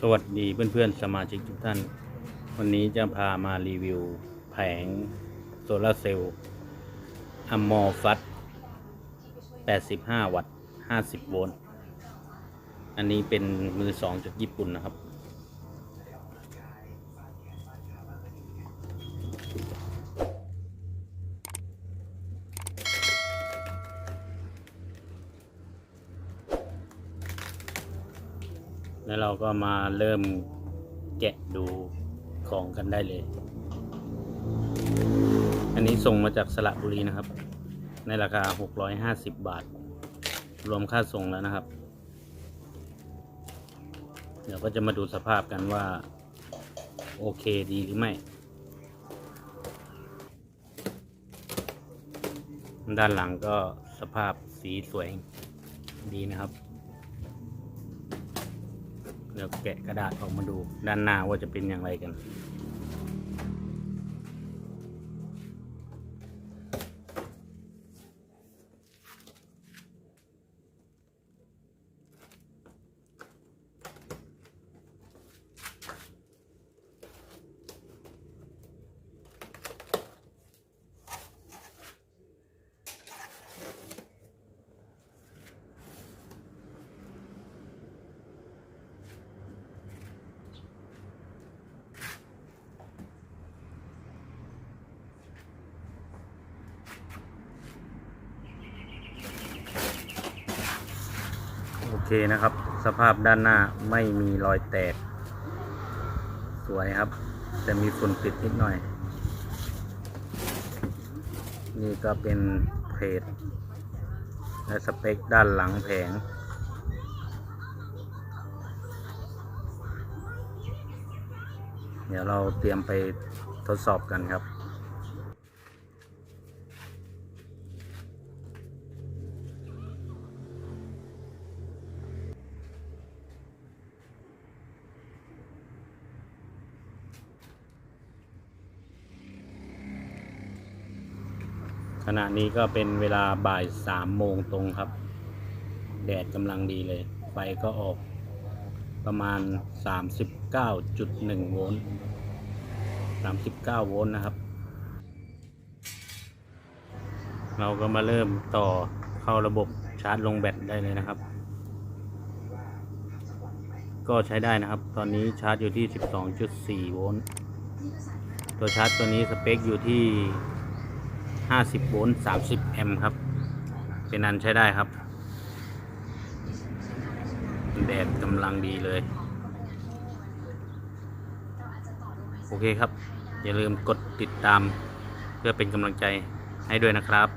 สวัสดีเพื่อนๆสมาชิกทุกท่าน วันนี้จะพามารีวิวแผงโซลาร์เซลล์อัมมอร์ฟัต85 วัตต์ 50 โวลต์ อันนี้เป็นมือสองจากญี่ปุ่นนะครับ แล้วเราก็มาเริ่มแกะดูของกันได้เลย อันนี้ส่งมาจากสระบุรีนะครับ ในราคา 650 บาท รวมค่าส่งแล้วนะครับ เดี๋ยวก็จะมาดูสภาพกันว่า โอเคดีหรือไม่ ด้านหลังก็สภาพสีสวยดีนะครับ เดี๋ยวแกะกระดาษออกมาดูด้านหน้าว่าจะเป็นอย่างไรกัน โอเคนะครับ สภาพด้านหน้าไม่มีรอยแตก สวยครับ แต่มีฝุ่นติดนิดหน่อย นี่ก็เป็นเพจและสเปคด้านหลังแผง เดี๋ยวเราเตรียมไปทดสอบกันครับ ขณะนี้ก็เป็นเวลาบ่ายสามโมงตรงครับ แดดกำลังดีเลย ไฟก็ออกประมาณ 39.1 โวลต์ 39 โวลต์นะครับ เราก็มาเริ่มต่อเข้าระบบชาร์จลงแบตได้เลยนะครับ ก็ใช้ได้นะครับ ตอนนี้ชาร์จอยู่ที่ 12.4 โวลต์ ตัวชาร์จตัวนี้สเปคอยู่ที่ 50โวลต์30 แอมป์ครับ เป็นอันใช้ได้ครับ แดดกำลังดีเลย โอเคครับ อย่าลืมกดติดตามเพื่อเป็นกำลังใจให้ด้วยนะครับ